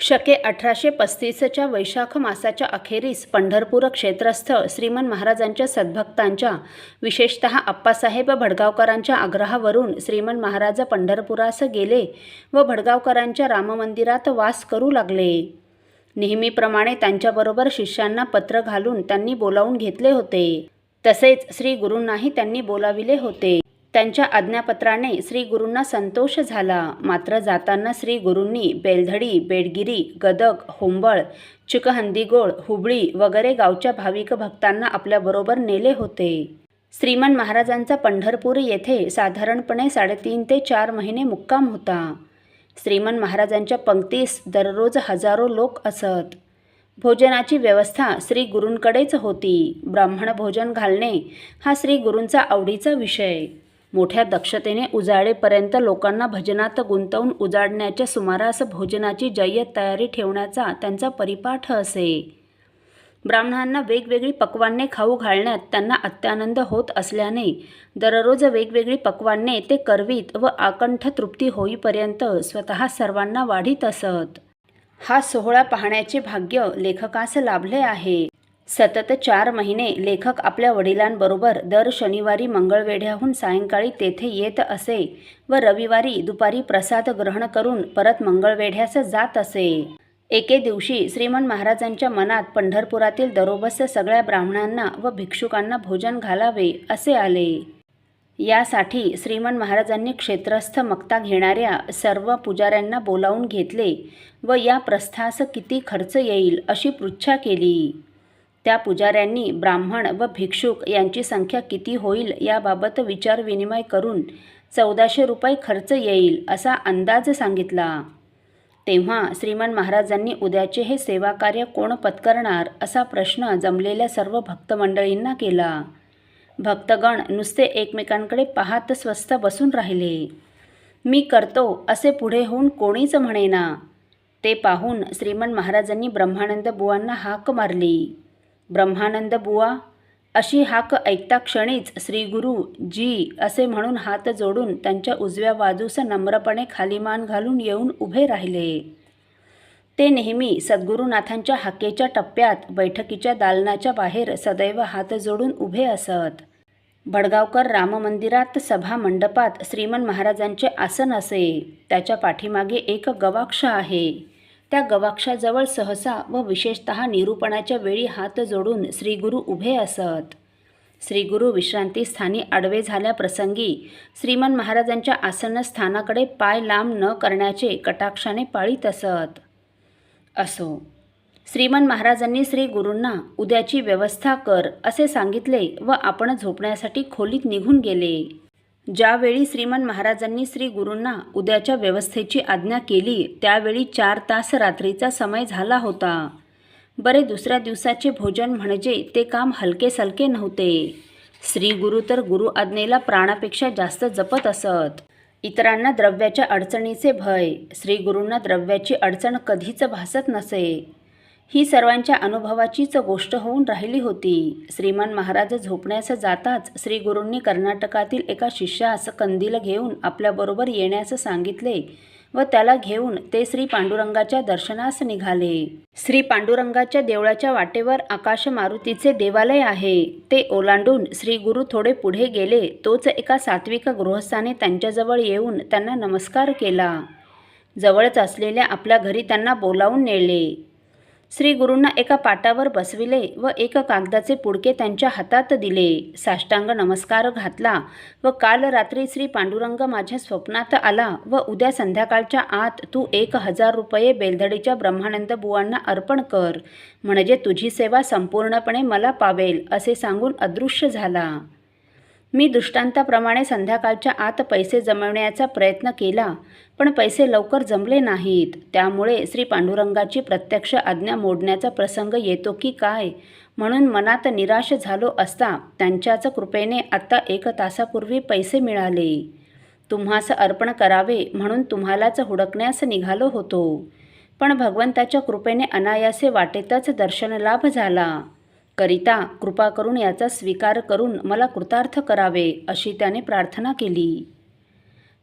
शके अठराशे पस्तीसच्या वैशाख मासाच्या अखेरीस पंढरपूर क्षेत्रस्थ श्रीमन महाराजांच्या सद्भक्तांच्या विशेषत अप्पासाहेब भडगावकरांच्या आग्रहावरून श्रीमन महाराज पंढरपुरास गेले व भडगावकरांच्या राममंदिरात वास करू लागले. नेहमीप्रमाणे त्यांच्याबरोबर शिष्यांना पत्र घालून त्यांनी बोलावून घेतले होते. तसेच श्री गुरूंनाही त्यांनी बोलाविले होते. त्यांच्या आज्ञापत्राने श्री गुरूंना संतोष झाला. मात्र जाताना श्री गुरूंनी बेलधडी बेडगिरी गदक होंबळ चिकहंदीगोळ हुबळी वगैरे गावच्या भाविक भक्तांना आपल्याबरोबर नेले होते. श्रीमान महाराजांचा पंढरपूर येथे साधारणपणे साडेतीन ते चार महिने मुक्काम होता. श्रीमान महाराजांच्या पंक्तीस दररोज हजारो लोक असत. भोजनाची व्यवस्था श्री गुरूंकडेच होती. ब्राह्मण भोजन घालणे हा श्री गुरूंचा आवडीचा विषय. मोठ्या दक्षतेने उजाळेपर्यंत लोकांना भजनात गुंतवून उजाडण्याच्या सुमारास भोजनाची जय्यत तयारी ठेवण्याचा त्यांचा परिपाठ असे. ब्राह्मणांना वेगवेगळी पक्वान्ने खाऊ घालण्यात त्यांना अत्यानंद होत असल्याने दररोज वेगवेगळी पक्वान्ने ते करवीत व आकंठ तृप्ती होईपर्यंत स्वतः सर्वांना वाढीत असत. हा सोहळा पाहण्याचे भाग्य लेखकास लाभले आहे. सतत चार महिने लेखक आपल्या वडिलांबरोबर दर शनिवारी मंगळवेढ्याहून सायंकाळी तेथे येत असे व रविवारी दुपारी प्रसाद ग्रहण करून परत मंगळवेढ्यास जात असे. एके दिवशी श्रीमंत महाराजांच्या मनात पंढरपुरातील दरोबस सगळ्या ब्राह्मणांना व भिक्षुकांना भोजन घालावे असे आले. यासाठी श्रीमंत महाराजांनी क्षेत्रस्थ मक्ता घेणाऱ्या सर्व पुजाऱ्यांना बोलावून घेतले व या प्रस्थास किती खर्च येईल अशी पृच्छा केली. त्या पुजाऱ्यांनी ब्राह्मण व भिक्षुक यांची संख्या किती होईल याबाबत विचारविनिमय करून चौदाशे रुपये खर्च येईल असा अंदाज सांगितला. तेव्हा श्रीमान महाराजांनी उद्याचे हे सेवाकार्य कोण पत्करणार असा प्रश्न जमलेल्या सर्व भक्तमंडळींना केला. भक्तगण नुसते एकमेकांकडे पाहत स्वस्थ बसून राहिले. मी करतो असे पुढे होऊन कोणीच म्हणेना. ते पाहून श्रीमन महाराजांनी ब्रह्मानंद बुवांना हाक मारली. ब्रह्मानंद बुवा अशी हाक ऐकता क्षणीच श्रीगुरु जी असे म्हणून हात जोडून त्यांच्या उजव्या बाजूस नम्रपणे खाली मान घालून येऊन उभे राहिले. ते नेहमी सद्गुरुनाथांच्या हाकेच्या टप्प्यात बैठकीच्या दालनाच्या बाहेर सदैव हात जोडून उभे असत. भडगावकर राममंदिरात सभा मंडपात श्रीमन महाराजांचे आसन असे. त्याच्या पाठीमागे एक गवाक्ष आहे. त्या गवाक्षाजवळ सहसा व विशेषत निरूपणाच्या वेळी हात जोडून श्रीगुरू उभे असत. श्रीगुरू विश्रांतीस्थानी आडवे झाल्याप्रसंगी श्रीमान महाराजांच्या आसनस्थानाकडे पाय लांब न करण्याचे कटाक्षाने पाळीत असत. असो श्रीमान महाराजांनी श्री गुरूंना उद्याची व्यवस्था कर असे सांगितले व आपण झोपण्यासाठी खोलीत निघून गेले. ज्यावेळी श्रीमन महाराजांनी श्री गुरूंना उद्याच्या व्यवस्थेची आज्ञा केली त्यावेळी चार तास रात्रीचा समय झाला होता. बरे दुसऱ्या दिवसाचे भोजन म्हणजे ते काम हलके सलके नव्हते. श्री गुरु तर गुरु आज्ञेला प्राणापेक्षा जास्त जपत असत. इतरांना द्रव्याच्या अडचणीचे भय श्री गुरूंना द्रव्याची अडचण कधीच भासत नसे. ही सर्वांच्या अनुभवाचीच गोष्ट होऊन राहिली होती. श्रीमान महाराज झोपण्यास जाताच श्रीगुरूंनी कर्नाटकातील एका शिष्यास कंदील घेऊन आपल्याबरोबर येण्यास सांगितले व त्याला घेऊन ते श्री पांडुरंगाच्या दर्शनास निघाले. श्री पांडुरंगाच्या देवळाच्या वाटेवर आकाश मारुतीचे देवालय आहे. ते ओलांडून श्री गुरु थोडे पुढे गेले तोच एका सात्विक गृहस्थाने त्यांच्याजवळ येऊन त्यांना नमस्कार केला. जवळच असलेल्या आपल्या घरी त्यांना बोलावून नेले. श्री गुरूंना एका पाटावर बसविले व एक कागदाचे पुडके त्यांच्या हातात दिले. साष्टांग नमस्कार घातला व काल रात्री श्री पांडुरंग माझ्या स्वप्नात आला व उद्या संध्याकाळच्या आत तू एक हजार रुपये बेलधडीच्या ब्रह्मानंद बुवांना अर्पण कर. म्हणजे तुझी सेवा संपूर्णपणे मला पावेल असे सांगून अदृश्य झाला. मी दृष्टांताप्रमाणे संध्याकाळच्या आत पैसे जमवण्याचा प्रयत्न केला पण पैसे लवकर जमले नाहीत. त्यामुळे श्री पांडुरंगाची प्रत्यक्ष आज्ञा मोडण्याचा प्रसंग येतो की काय? म्हणून मनात निराश झालो असता त्यांच्याच कृपेने आत्ता एक तासापूर्वी पैसे मिळाले. तुम्हास अर्पण करावे म्हणून तुम्हालाच हुडकण्यास निघालो होतो. पण भगवंताच्या कृपेने अनायासे वाटेतच दर्शनलाभ झाला. करिता कृपा करून याचा स्वीकार करून मला कृतार्थ करावे अशी त्याने प्रार्थना केली.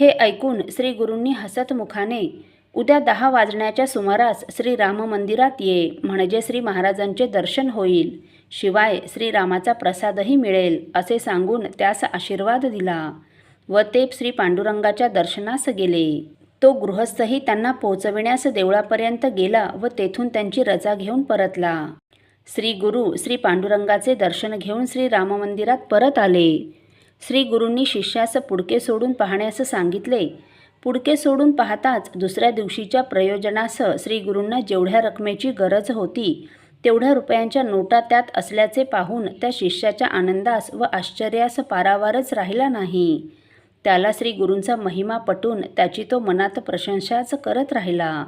हे ऐकून श्री गुरूंनी हसतमुखाने उद्या दहा वाजण्याच्या सुमारास श्री राम मंदिरात ये म्हणजे श्री महाराजांचे दर्शन होईल. शिवाय श्रीरामाचा प्रसादही मिळेल असे सांगून त्यास आशीर्वाद दिला. व ते श्री पांडुरंगाच्या दर्शनास गेले. तो गृहस्थही त्यांना पोचविण्यास देवळापर्यंत गेला व तेथून त्यांची रजा घेऊन परतला. श्री गुरु श्री पांडुरंगाचे दर्शन घेऊन श्री राममंदिरात परत आले. श्री गुरूंनी शिष्यास पुडके सोडून पाहण्यास सांगितले. पुडके सोडून पाहताच दुसऱ्या दिवशीच्या प्रयोजनास श्री गुरूंना जेवढ्या रकमेची गरज होती तेवढ्या रुपयांच्या नोटा त्यात असल्याचे पाहून त्या शिष्याच्या आनंदास व आश्चर्यास पारावारच राहिला नाही. त्याला श्री गुरूंचा महिमा पटून त्याची तो मनात प्रशंसाच करत राहिला.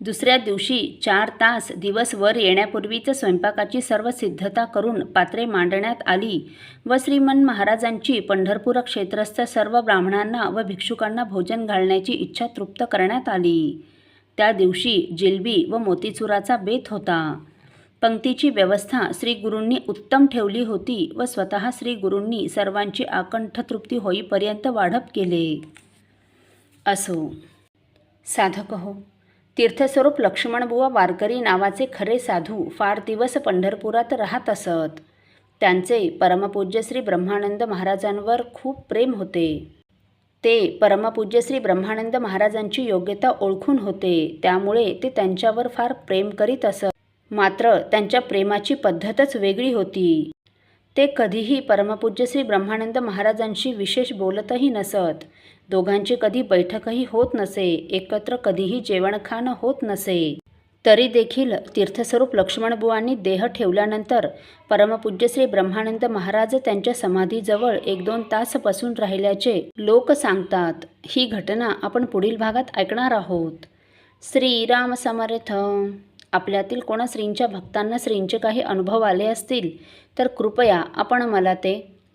दुसऱ्या दिवशी चार तास दिवसवर येण्यापूर्वीच स्वयंपाकाची सर्व सिद्धता करून पात्रे मांडण्यात आली व श्रीमन महाराजांची पंढरपूर क्षेत्रस्थ सर्व ब्राह्मणांना व भिक्षुकांना भोजन घालण्याची इच्छा तृप्त करण्यात आली. त्या दिवशी जिलबी व मोतीचुराचा बेत होता. पंक्तीची व्यवस्था श्री गुरूंनी उत्तम ठेवली होती व स्वतः श्री गुरूंनी सर्वांची आकंठ तृप्ती होईपर्यंत वाढप केले. असो. साधक हो. तीर्थस्वरूप लक्ष्मणबुवा वारकरी नावाचे खरे साधू फार दिवस पंढरपुरात राहत असत. त्यांचे परमपूज्य श्री ब्रह्मानंद महाराजांवर खूप प्रेम होते. ते परमपूज्य श्री ब्रह्मानंद महाराजांची योग्यता ओळखून होते त्यामुळे ते त्यांच्यावर फार प्रेम करीत असत. मात्र त्यांच्या प्रेमाची पद्धतच वेगळी होती. ते कधीही परमपूज्य श्री ब्रह्मानंद महाराजांशी विशेष बोलतही नसत. दोघांची कधी बैठकही होत नसे एकत्र कधीही जेवणखाणं होत नसे. तरी देखील तीर्थस्वरूप लक्ष्मणबुवांनी देह ठेवल्यानंतर परमपूज्य श्री ब्रह्मानंद महाराज त्यांच्या समाधीजवळ एक दोन तास बसून राहिल्याचे लोक सांगतात. ही घटना आपण पुढील भागात ऐकणार आहोत. श्रीराम समर्थ. आपल्यातील कोणा श्रींच्या भक्तांना श्रींचे काही अनुभव आले असतील तर कृपया आपण मला ते